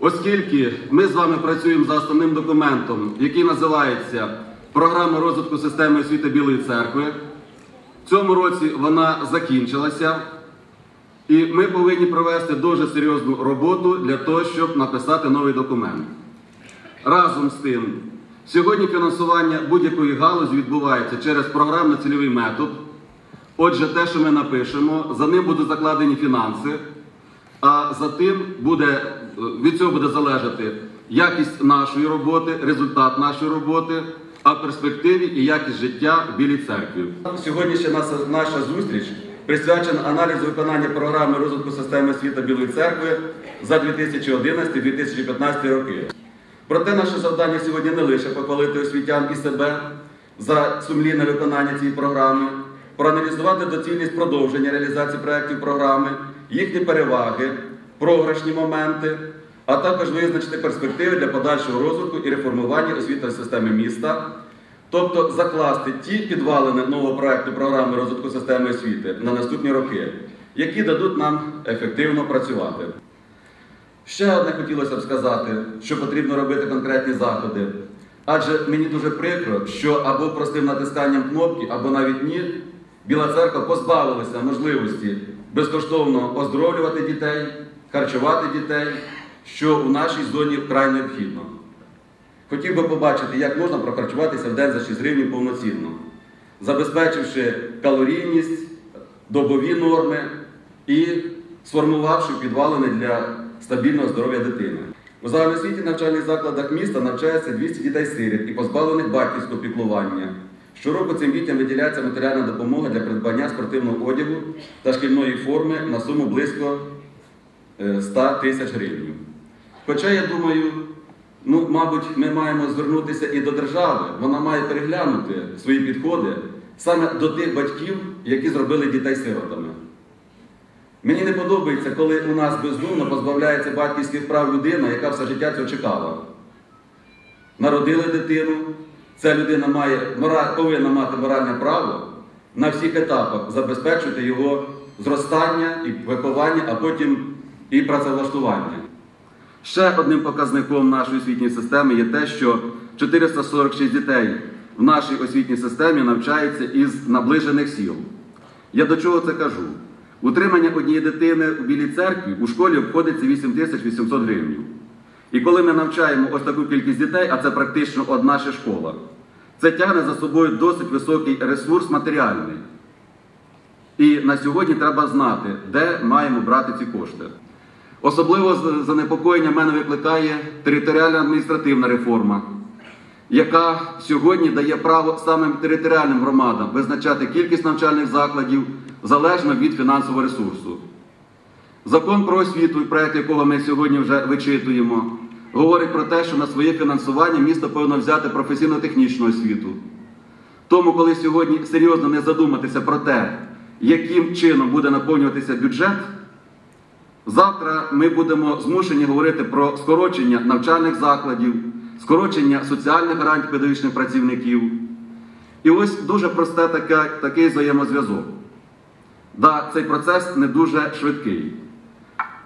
Оскільки ми з вами працюємо за основним документом, який називається Програма розвитку системи освіти Білої церкви, в цьому році вона закінчилася, і ми повинні провести дуже серйозну роботу для того, щоб написати новий документ. Разом з тим, сьогодні фінансування будь-якої галузі відбувається через програмно-цільовий метод. Отже, те, що ми напишемо, за ним будуть закладені фінанси, а за тим буде, від цього буде залежати якість нашої роботи, результат нашої роботи, а перспективі і якість життя в Білій церкві. Сьогоднішня наша зустріч присвячена аналізу виконання програми розвитку системи освіти Білої церкви за 2011-2015 роки. Проте наше завдання сьогодні не лише похвалити освітян і себе за сумлінне виконання цієї програми, проаналізувати доцільність продовження реалізації проєктів програми, їхні переваги, програшні моменти, а також визначити перспективи для подальшого розвитку і реформування освітньої системи міста, тобто закласти ті підвалини нового проєкту програми розвитку системи освіти на наступні роки, які дадуть нам ефективно працювати. Ще одне хотілося б сказати, що потрібно робити конкретні заходи. Адже мені дуже прикро, що або простим натисканням кнопки, або навіть ні, Біла церква позбавилася можливості безкоштовно оздоровлювати дітей, харчувати дітей, що у нашій зоні вкрай необхідно. Хотів би побачити, як можна прохарчуватися в день за 6 гривень повноцінно, забезпечивши калорійність, добові норми і сформувавши підвалини для стабільного здоров'я дитини. У загальноосвітніх навчальних закладах міста навчається 200 дітей-сиріт і позбавлених батьківського піклування. Щороку цим дітям виділяється матеріальна допомога для придбання спортивного одягу та шкільної форми на суму близько е, 100 тисяч гривень. Хоча я думаю, ну, мабуть, ми маємо звернутися і до держави. Вона має переглянути свої підходи саме до тих батьків, які зробили дітей сиротами. Мені не подобається, коли у нас бездумно позбавляється батьківських прав людина, яка все життя цього чекала. Народили дитину, ця людина має, повинна мати моральне право на всіх етапах забезпечити його зростання і виховання, а потім і працевлаштування. Ще одним показником нашої освітньої системи є те, що 446 дітей в нашій освітній системі навчаються із наближених сіл. Я до чого це кажу? Утримання однієї дитини в Білій церкві у школі обходиться 8800 гривень. І коли ми навчаємо ось таку кількість дітей, а це практично одна ще школа, це тягне за собою досить високий ресурс матеріальний. І на сьогодні треба знати, де маємо брати ці кошти. Особливо занепокоєння мене викликає територіальна адміністративна реформа, яка сьогодні дає право самим територіальним громадам визначати кількість навчальних закладів залежно від фінансового ресурсу. Закон про освіту, проєкт якого ми сьогодні вже вичитуємо, говорить про те, що на своє фінансування місто повинно взяти професійно-технічну освіту. Тому, коли сьогодні серйозно не задуматися про те, яким чином буде наповнюватися бюджет, завтра ми будемо змушені говорити про скорочення навчальних закладів, скорочення соціальних гарантій педагогічних працівників. І ось дуже просте таке, такий взаємозв'язок. Да, цей процес не дуже швидкий.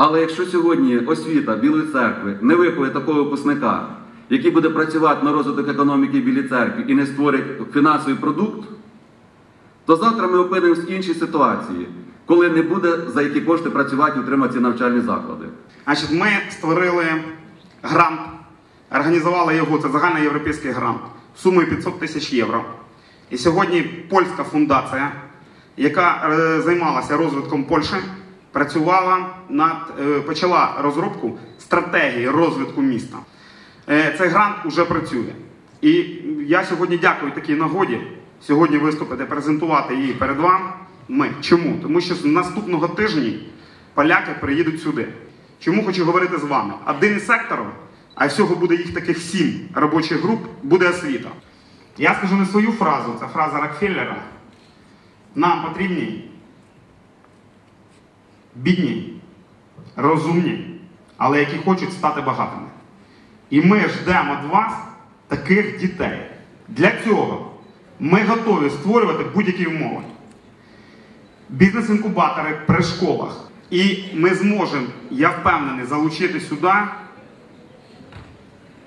Але якщо сьогодні освіта Білої церкви не виховує такого випускника, який буде працювати на розвиток економіки Білій церкві і не створить фінансовий продукт, то завтра ми опинимось в іншій ситуації, коли не буде за які кошти працювати і утримати ці навчальні заклади. Значить, ми створили грант, організували його, це загальноєвропейський грант, сумою 500 тисяч євро. І сьогодні польська фундація, яка е, займалася розвитком Польщі, працювала над, е, почала розробку стратегії розвитку міста. Е, цей грант уже працює. І я сьогодні дякую такій нагоді сьогодні виступити, презентувати її перед вами. Ми. Чому? Тому що з наступного тижня поляки приїдуть сюди. Чому хочу говорити з вами? Один із секторів, а всього буде їх таких сім робочих груп, буде освіта. Я скажу не свою фразу, це фраза Рокфеллера. Нам потрібні бідні, розумні, але які хочуть стати багатими. І ми ждемо від вас таких дітей. Для цього ми готові створювати будь-які умови. Бізнес-інкубатори при школах. І ми зможемо, я впевнений, залучити сюди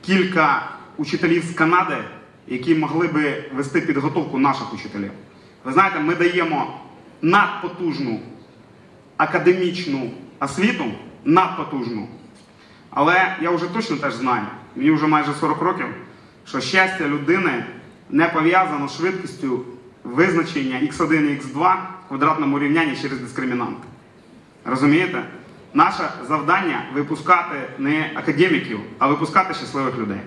кілька учителів з Канади, які могли би вести підготовку наших учителів. Ви знаєте, ми даємо надпотужну академічну освіту, надпотужну. Але я вже точно теж знаю, мені вже майже 40 років, що щастя людини не пов'язано з швидкістю визначення x1 і x2 в квадратному рівнянні через дискримінант. Розумієте? Наше завдання випускати не академіків, а випускати щасливих людей.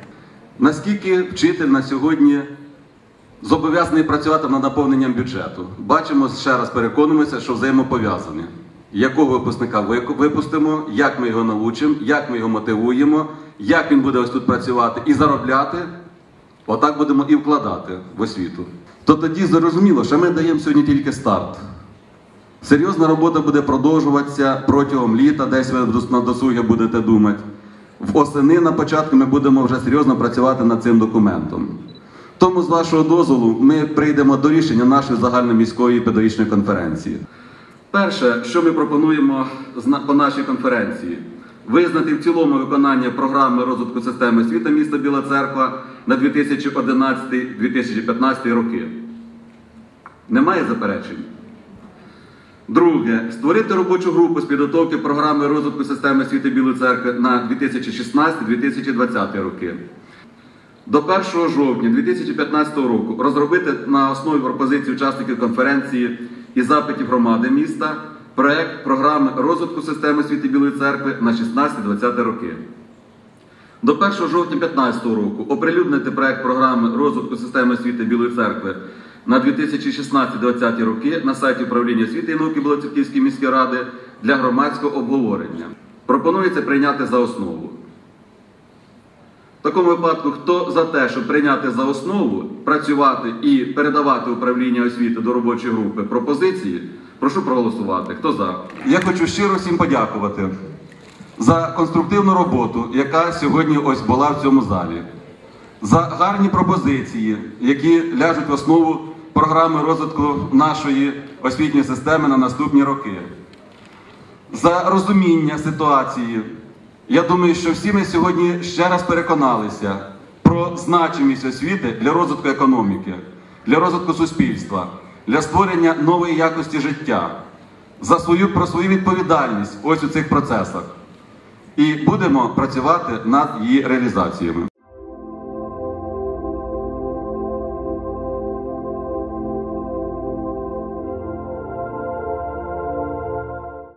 Наскільки вчитель на сьогодні зобов'язаний працювати над наповненням бюджету? Бачимо, ще раз переконуємося, що взаємопов'язані. Якого випускника випустимо, як ми його навчимо, як ми його мотивуємо, як він буде ось тут працювати і заробляти, отак будемо і вкладати в освіту. То тоді зрозуміло, що ми даємо сьогодні тільки старт. Серйозна робота буде продовжуватися протягом літа, десь ви на досугі будете думати. В осени на початку ми будемо вже серйозно працювати над цим документом. Тому, з вашого дозволу, ми прийдемо до рішення нашої загальноміської педагогічної конференції. Перше, що ми пропонуємо по нашій конференції, визнати в цілому виконання програми розвитку системи освіти міста Біла Церква на 2011-2015 роки. Немає заперечень? Друге, створити робочу групу з підготовки програми розвитку системи освіти Білої церкви на 2016-2020 роки. До 1 жовтня 2015 року розробити на основі пропозицій учасників конференції і запитів громади міста проект програми розвитку системи освіти Білої церкви на 16-20 роки. До 1 жовтня 2015 року оприлюднити проект програми розвитку системи освіти Білої церкви на 2016-2020 роки на сайті управління освіти і науки Білоцерківської міської ради для громадського обговорення. Пропонується прийняти за основу. Такому випадку, хто за те, щоб прийняти за основу, працювати і передавати управління освіти до робочої групи пропозиції, прошу проголосувати. Хто за? Я хочу щиро всім подякувати за конструктивну роботу, яка сьогодні ось була в цьому залі, за гарні пропозиції, які ляжуть в основу програми розвитку нашої освітньої системи на наступні роки, за розуміння ситуації. Я думаю, що всі ми сьогодні ще раз переконалися про значимість освіти для розвитку економіки, для розвитку суспільства, для створення нової якості життя, за свою про свою відповідальність ось у цих процесах. І будемо працювати над її реалізаціями.